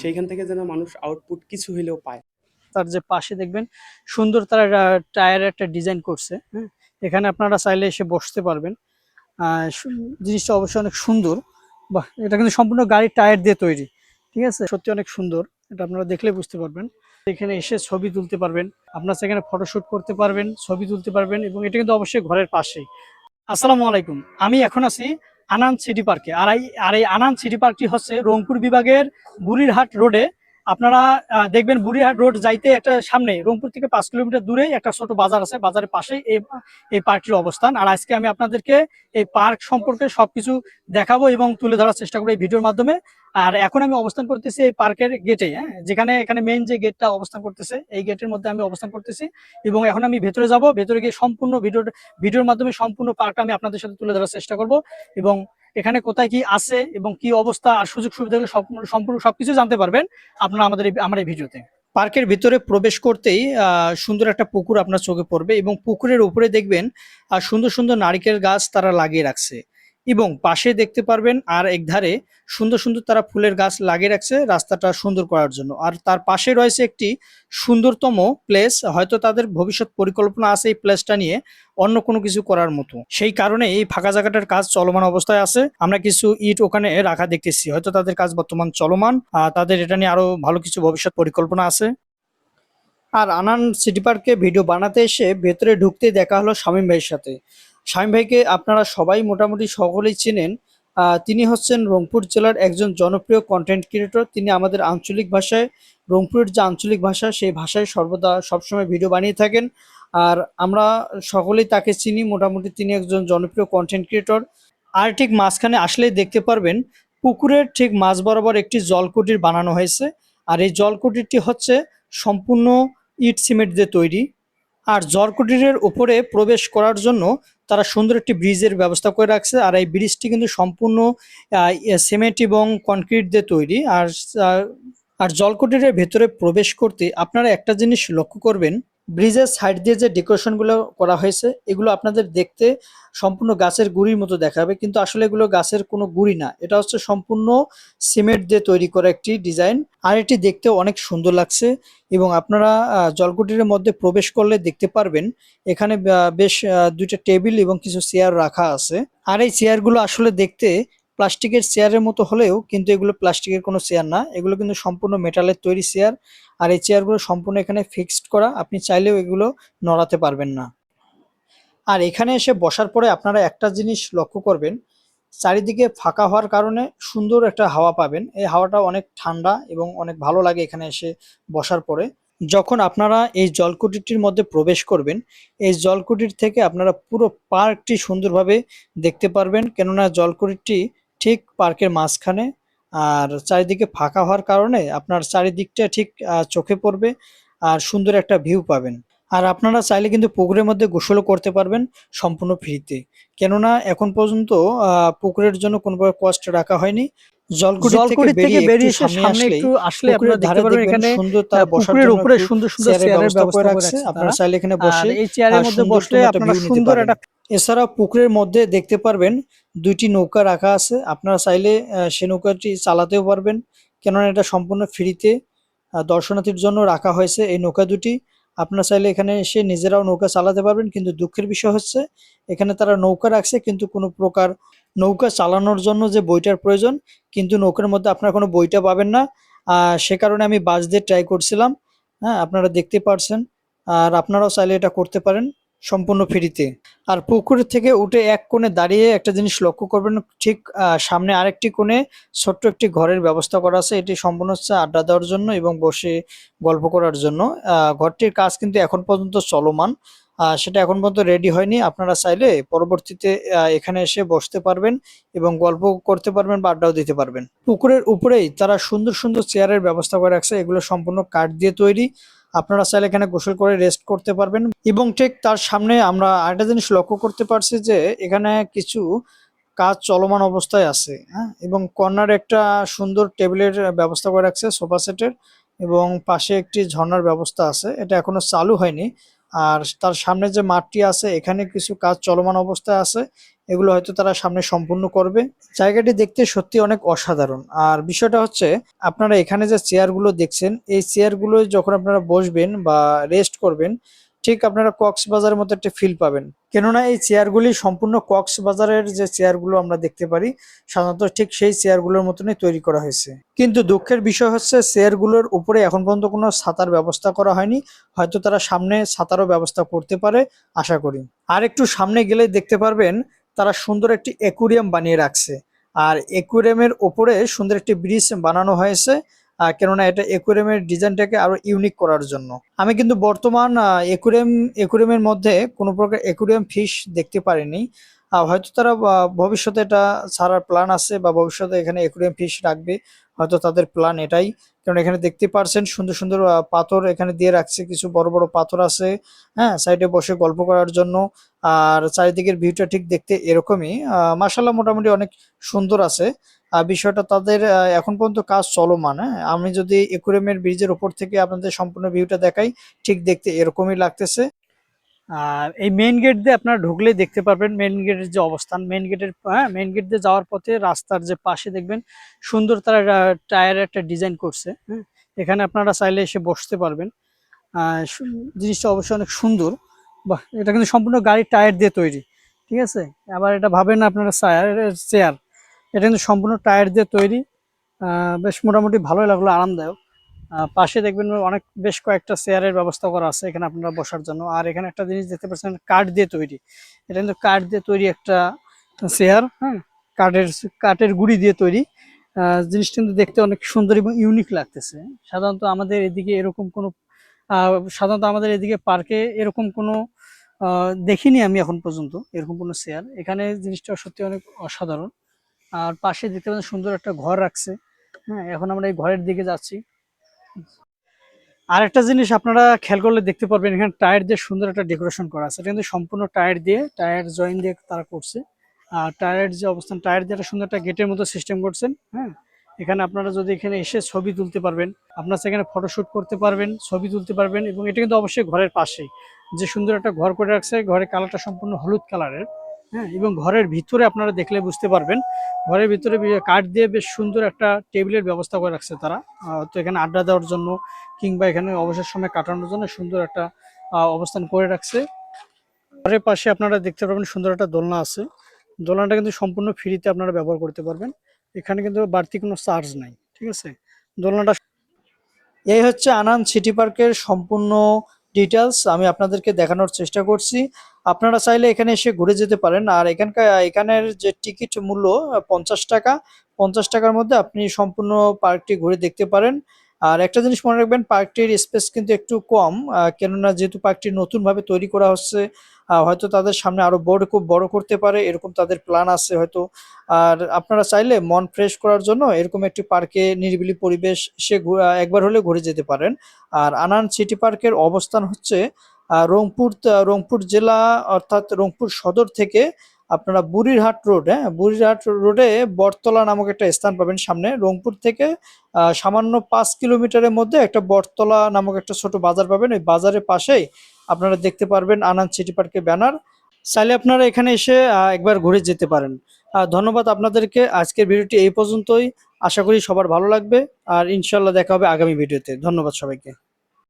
সেইখান থেকে যেন মানুষ আউটপুট কিছু হলেও পায়। তার যে পাশে দেখবেন সুন্দর তারা টায়ার একটা ডিজাইন করছে হ্যাঁ? এখানে আপনারা চাইলে এসে বসতে পারবেন। জিনিসটা অবশ্যই অনেক সুন্দর। বাহ এটা কিন্তু সম্পূর্ণ গাড়ির টায়ার দিয়ে তৈরি ঠিক আছে? সত্যি অনেক সুন্দর। এটা আপনারা দেখলে বুঝতে পারবেন। এখানে এসে ছবি তুলতে পারবেন। আপনার সেখানে ফটোশ্যুট করতে পারবেন ছবি তুলতে পারবেন এবং এটা কিন্তু অবশ্যই ঘরের পাশেই। আসসালামু আলাইকুম। আমি এখন আছি আনান সিটি পার্কে। আর এই আর এই আনান সিটি পার্কটি হচ্ছে রংপুর বিভাগের বুড়িরহাট রোডে আপনারা দেখবেন বুড়িহাট রোড যাইতে একটা সামনে, রংপুর থেকে পাঁচ কিলোমিটার দূরে একটা ছোট বাজার আছে, বাজারের পাশেই এই এই পার্কটির অবস্থান। আর আজকে আমি আপনাদেরকে এই পার্ক সম্পর্কে সবকিছু দেখাবো এবং তুলে ধরার চেষ্টা করব এই ভিডিওর মাধ্যমে। আর এখন আমি অবস্থান করতেছি এই পার্কের গেটে হ্যাঁ? যেখানে, এখানে মেইন যে গেটটা অবস্থান করতেছে, এই গেটের মধ্যে আমি অবস্থান করতেছি। এবং এখন আমি ভেতরে যাব, ভেতরে গিয়ে সম্পূর্ণ ভিডিওর ভিডিওর মাধ্যমে সম্পূর্ণ পার্কটা আমি আপনাদের সাথে তুলে ধরার চেষ্টা করব। এবং এখানে কোথায় কি আছে এবং কি অবস্থা আর সুযোগ সুবিধাগুলো সম্পূর্ণ সবকিছু জানতে পারবেন আপনারা আমাদের আমার এই ভিডিওতে। পার্কের ভিতরে প্রবেশ করতেই সুন্দর একটা পুকুর আপনার চোখে পড়বে এবং পুকুরের উপরে দেখবেন সুন্দর সুন্দর নারিকেল গাছ তারা লাগিয়ে রাখছে। এবং পাশে দেখতে পারবেন আর একধারে সুন্দর সুন্দর তারা ফুলের গাছ লাগিয়ে রাখছে রাস্তাটা সুন্দর করার জন্য। আর তার পাশে রয়েছে একটি সুন্দরতম প্লেস হয়তো তাদের ভবিষ্যৎ পরিকল্পনা আছে এই প্লেসটা নিয়ে অন্য কোনো কিছু করার মতো। সেই কারণে এই ফাঁকা জায়গাটার কাজ চলমান অবস্থায় আছে। আমরা কিছু ইট ওখানে রাখা দেখতেছি। হয়তো তাদের কাজ বর্তমান চলমান আহ, তাদের এটা নিয়ে আরও ভালো কিছু ভবিষ্যৎ পরিকল্পনা আছে। আর আনান সিটি পার্কে ভিডিও বানাতে এসে ভেতরে ঢুকতে দেখা হলো শামীম ভাইয়ের সাথে। শামীম ভাইকে আপনারা সবাই মোটামুটি সকলেই চেনেন। তিনি হচ্ছেন রংপুর জেলার একজন জনপ্রিয় কন্টেন্ট ক্রিয়েটর তিনি আমাদের আঞ্চলিক ভাষায়, রংপুরের যে আঞ্চলিক ভাষা, সেই ভাষায় সর্বদা সবসময় ভিডিও বানিয়ে থাকেন। আর আমরা সকলেই তাকে চিনি, মোটামুটি তিনি একজন জনপ্রিয় কন্টেন্ট ক্রিয়েটর আর ঠিক মাঝখানে আসলেই দেখতে পারবেন, পুকুরের ঠিক মাঝ বরাবর একটি জলকুটির বানানো হয়েছে। আর এই জলকুটিরটি হচ্ছে সম্পূর্ণ ইট সিমেন্ট দিয়ে তৈরি। আর জলকুটিরের উপরে প্রবেশ করার জন্য তারা সুন্দর একটি ব্রিজের ব্যবস্থা করে রাখছে আর এই ব্রিজটি কিন্তু সম্পূর্ণ সিমেন্ট এবং কনক্রিট দিয়ে তৈরি আর আর জলকুটিরের ভেতরে প্রবেশ করতে আপনারা একটা জিনিস লক্ষ্য করবেন ব্রিজের সাইড দিয়ে যে ডেকোরেশনগুলো করা হয়েছে, এগুলো আপনাদের দেখতে সম্পূর্ণ গাছের গুড়ির মতো দেখাবে, কিন্তু আসলে এগুলো গাছের কোনো গুড়ি না। এটা হচ্ছে সম্পূর্ণ সিমেন্ট দিয়ে তৈরি করা একটি ডিজাইন আর এটি দেখতে অনেক সুন্দর লাগছে এবং আপনারা জলকুটির মধ্যে প্রবেশ করলে দেখতে পারবেন, এখানে বেশ দুইটা টেবিল এবং কিছু চেয়ার রাখা আছে। আর এই চেয়ারগুলো আসলে দেখতে প্লাস্টিকের চেয়ারের মতো হলেও কিন্তু এগুলো প্লাস্টিকের কোনো চেয়ার না। এগুলো কিন্তু সম্পূর্ণ মেটালের তৈরি চেয়ার। আর এই চেয়ারগুলো সম্পূর্ণ এখানে ফিক্সড করা। আপনি চাইলেও এগুলো নড়াতে পারবেন না। আর এখানে এসে বসার পরে আপনারা একটা জিনিস লক্ষ্য করবেন। চারিদিকে ফাঁকা হওয়ার কারণে সুন্দর একটা হাওয়া পাবেন। এই হাওয়াটা অনেক ঠান্ডা এবং অনেক ভালো লাগে এখানে এসে বসার পরে। যখন আপনারা এই জলকুটিরটির মধ্যে প্রবেশ করবেন, এই জলকুটির থেকে আপনারা পুরো পার্কটি সুন্দরভাবে দেখতে পারবেন। কেননা জলকুটিরটি ঠিক পার্কের মাঝখানে আর চারিদিকে ফাঁকা হওয়ার কারণে আপনার চারিদিকটা ঠিক চোখে পড়বে আর সুন্দর একটা ভিউ পাবেন। আর আপনারা চাইলে কিন্তু পুকুরের মধ্যে গোসলও করতে পারবেন সম্পূর্ণ ফ্রিতে। কেননা এখন পর্যন্ত আহ, পুকুরের জন্য কোনো প্রকার কষ্ট রাখা হয়নি। জলকুটি জলকুটি থেকে থেকে বেরিয়ে বেরিয়ে সামনে সামনে একটু আসলে আপনারা দেখতে পারবেন এখানে সুন্দর তারা পুকুরের উপরে সুন্দর সুন্দর চেয়ারের চেয়ারের ব্যবস্থা রাখছে। আপনারা চাইলে এখানে বসে এই চেয়ারের মধ্যে বসলে আপনারা সুন্দর একটা এছাড়া পুকুরের মধ্যে দেখতে পারবেন দুইটি নৌকা রাখা আছে। আপনারা চাইলে সে নৌকাটি চালাতেও পারবেন। কেননা এটা সম্পূর্ণ ফ্রিতে দর্শনার্থীর জন্য রাখা হয়েছে এই নৌকা দুটি। আপনারা চাইলে এখানে এসে নিজেরাও নৌকা চালাতে পারবেন, কিন্তু দুঃখের বিষয় হচ্ছে এখানে তারা নৌকা রাখছে, কিন্তু কোনো প্রকার নৌকা চালানোর জন্য যে বইটার প্রয়োজন, কিন্তু নৌকার মধ্যে আপনারা কোনো বইটা পাবেন না। সে কারণে আমি বাস দিয়ে ট্রাই করছিলাম। হ্যাঁ আপনারা দেখতে পারছেন। আর আপনারাও চাইলে এটা করতে পারেন। সম্পূর্ণ ফ্রিতে। আর পুকুর থেকে উঠে এক কোণে দাঁড়িয়ে একটা জিনিস লক্ষ্য করবেন, ঠিক সামনে আরেকটি কোণে ছোট্ট একটি ঘরের ব্যবস্থা করা আছে। এটি সম্পূর্ণ হচ্ছে আড্ডা দেওয়ার জন্য এবং বসে গল্প করার জন্য। ঘরটির কাজ কিন্তু এখন পর্যন্ত চলমান। সেটা এখন পর্যন্ত রেডি হয়নি। আপনারা চাইলে পরবর্তীতে এখানে এসে বসতে পারবেন এবং গল্প করতে পারবেন বা আড্ডাও দিতে পারবেন। পুকুরের উপরেই তারা সুন্দর সুন্দর চেয়ারের ব্যবস্থা করে রাখছে। এগুলো সম্পূর্ণ কাঠ দিয়ে তৈরি। আপনারা চাইলে এখানে গোসল করে রেস্ট করতে পারবেন। এবং ঠিক তার সামনে আমরা আরেকটা জিনিস লক্ষ্য করতে পারছি যে, এখানে কিছু কাজ চলমান অবস্থায় আছে হ্যাঁ? এবং কর্নার একটা সুন্দর টেবিলের ব্যবস্থা করে রাখছে, সোফা সেটের, এবং পাশে একটি ঝর্নার ব্যবস্থা আছে। এটা এখনও চালু হয়নি আর তার সামনে যে মাঠটি আছে, এখানে কিছু কাজ চলমান অবস্থায় আছে। এগুলো হয়তো তারা সামনে সম্পূর্ণ করবে। জায়গাটি দেখতে সত্যি অনেক অসাধারণ। আর বিষয়টা হচ্ছে, আপনারা এখানে যে চেয়ারগুলো দেখছেন, এই চেয়ারগুলো যখন আপনারা বসবেন বা রেস্ট করবেন, ঠিক আপনারা কক্সবাজারের মতো একটা ফিল পাবেন। কেননা এই চেয়ারগুলি সম্পূর্ণ কক্সবাজারের যে চেয়ারগুলো আমরা দেখতে পারি, সাধারণত ঠিক সেই চেয়ারগুলোর মতনই তৈরি করা হয়েছে। কিন্তু দুঃখের বিষয় হচ্ছে, চেয়ারগুলোর উপরে এখন পর্যন্ত কোনো ছাতার ব্যবস্থা করা হয়নি। হয়তো তারা সামনে ছাতারও ব্যবস্থা করতে পারে, আশা করি। আর একটু সামনে গেলে দেখতে পারবেন, তারা সুন্দর একটি একুরিয়াম বানিয়ে রাখছে। আর একুরিয়ামের ওপরে সুন্দর একটি ব্রিজ বানানো হয়েছে। কেননা এটা একুরিয়ামের ডিজাইনটাকে আরও ইউনিক করার জন্য। আমি কিন্তু বর্তমান একুরিয়াম একুরিয়ামের মধ্যে কোনো প্রকার একুরিয়াম ফিশ দেখতে পারিনি। হয়তো তারা ভবিষ্যতে এটা ছাড়ার প্ল্যান আছে বা ভবিষ্যতে এখানে একুরিয়াম ফিশ রাখবে। হয়তো তাদের প্ল্যান এটাই। কারণ এখানে দেখতে পারছেন সুন্দর সুন্দর পাথর এখানে দিয়ে রাখছে। কিছু বড় বড় পাথর আছে হ্যাঁ সাইডে বসে গল্প করার জন্য। আর চারিদিকের ভিউটা ঠিক দেখতে এরকমই। মাসাল্লাহ মোটামুটি অনেক সুন্দর আছে। বিষয়টা তাদের এখন পর্যন্ত কাজ চলমান হ্যাঁ? আমি যদি একুরেমের ব্রিজের উপর থেকে আপনাদের সম্পূর্ণ ভিউটা দেখাই, ঠিক দেখতে এরকমই লাগতেছে। এই মেইন গেট দিয়ে আপনারা ঢুকলে দেখতে পারবেন মেইন গেটের যে অবস্থান মেন গেটের হ্যাঁ মেইন গেট দিয়ে যাওয়ার পথে রাস্তার যে পাশে দেখবেন সুন্দর তারা টায়ারের একটা ডিজাইন করছে হ্যাঁ এখানে আপনারা চাইলে এসে বসতে পারবেন। জিনিসটা অবশ্যই অনেক সুন্দর। বাহ, এটা কিন্তু সম্পূর্ণ গাড়ির টায়ার দিয়ে তৈরি, ঠিক আছে? আবার এটা ভাবেন আপনারা চেয়ার এটা কিন্তু সম্পূর্ণ টায়ার দিয়ে তৈরি। বেশ মোটামুটি ভালোই লাগল, আরামদায়ক। পাশে দেখবেন অনেক, বেশ কয়েকটা চেয়ারের ব্যবস্থা করা আছে এখানে আপনারা বসার জন্য। আর এখানে একটা জিনিস দেখতে পাচ্ছেন, কাঠ দিয়ে তৈরি। এটা কিন্তু কাঠ দিয়ে তৈরি একটা চেয়ার হ্যাঁ? কাঠের কাঠের গুড়ি দিয়ে তৈরি। জিনিসটা কিন্তু দেখতে অনেক সুন্দর এবং ইউনিক লাগতেছে। সাধারণত আমাদের এদিকে এরকম কোনো সাধারণত আমাদের এদিকে পার্কে এরকম কোনো দেখিনি আমি এখন পর্যন্ত এরকম কোনো চেয়ার। এখানে জিনিসটা সত্যি অনেক অসাধারণ। আর পাশে দেখতে পাচ্ছেন সুন্দর একটা ঘর রাখছে। হ্যাঁ এখন আমরা এই ঘরের দিকে যাচ্ছি। আর একটা জিনিস আপনারা খেয়াল করলে দেখতে পারবেন, এখানে টায়ার দিয়ে সুন্দর একটা ডেকোরেশন করা আছে। এটা কিন্তু সম্পূর্ণ টায়ার দিয়ে, টায়ার জয়েন দিয়ে তারা করছে। আর টায়ারের যে অবস্থান, টায়ার দিয়ে একটা সুন্দর একটা গেটের মতো সিস্টেম করছেন হ্যাঁ। এখানে আপনারা যদি এখানে এসে ছবি তুলতে পারবেন, আপনার সেখানে ফটোশুট করতে পারবেন, ছবি তুলতে পারবেন এবং এটা কিন্তু অবশ্যই ঘরের পাশেই। যে সুন্দর একটা ঘর করে রাখছে, ঘরের কালারটা সম্পূর্ণ হলুদ কালারের। হ্যাঁ এবং ঘরের ভিতরে আপনারা দেখলে বুঝতে পারবেন। ঘরের ভিতরে কাঠ দিয়ে বেশ সুন্দর একটা টেবিলের ব্যবস্থা করে রাখছে তারা। তো এখানে আড্ডা দেওয়ার জন্য কিংবা এখানে অবসর সময় কাটানোর জন্য সুন্দর একটা অবস্থান করে রাখছে। ঘরের পাশে আপনারা দেখতে পারবেন সুন্দর একটা দোলনা আছে। দোলনাটা কিন্তু সম্পূর্ণ ফ্রিতে আপনারা ব্যবহার করতে পারবেন। এখানে কিন্তু বাড়তি কোনো চার্জ নাই, ঠিক আছে? দোলনাটা এই হচ্ছে আনন্দ সিটি পার্কের সম্পূর্ণ ডিটেলস আমি আপনাদেরকে দেখানোর চেষ্টা করছি। আপনারা চাইলে এখানে এসে ঘুরে যেতে পারেন। আর এখানকার, এখানের যে টিকিট মূল্য, পঞ্চাশ টাকা, পঞ্চাশ টাকার মধ্যে আপনি সম্পূর্ণ পার্কটি ঘুরে দেখতে পারেন। আর একটা জিনিস মনে রাখবেন, পার্কটির স্পেস কিন্তু একটু কম কেননা যেহেতু পার্কটি নতুনভাবে তৈরি করা হচ্ছে হয়তো তাদের সামনে আরও বড়, খুব বড় করতে পারে, এরকম তাদের প্ল্যান আছে হয়তো। আর আপনারা চাইলে মন ফ্রেশ করার জন্য এরকম একটি পার্কে নিরিবিলি পরিবেশ সে একবার হলে ঘুরে যেতে পারেন। আর আনান সিটি পার্কের অবস্থান হচ্ছে রংপুর রংপুর জেলা অর্থাৎ রংপুর সদর থেকে আপনারা বুড়িরহাট রোড হ্যাঁ বুড়িরহাট রোডে বটতলা নামক একটা স্থান পাবেন সামনে। রংপুর থেকে সামান্য পাঁচ কিলোমিটারের মধ্যে একটা বটতলা নামক একটা ছোট বাজার পাবেন। ওই বাজারের পাশেই আপনারা দেখতে পারবেন আনন্দ সিটি পার্কের ব্যানার। চাইলে আপনারা এখানে এসে একবার ঘুরে যেতে পারেন। ধন্যবাদ আপনাদেরকে। আজকের ভিডিওটি এই পর্যন্তই। আশা করি সবার ভালো লাগবে। আর ইনশাল্লাহ দেখা হবে আগামী ভিডিওতে। ধন্যবাদ সবাইকে।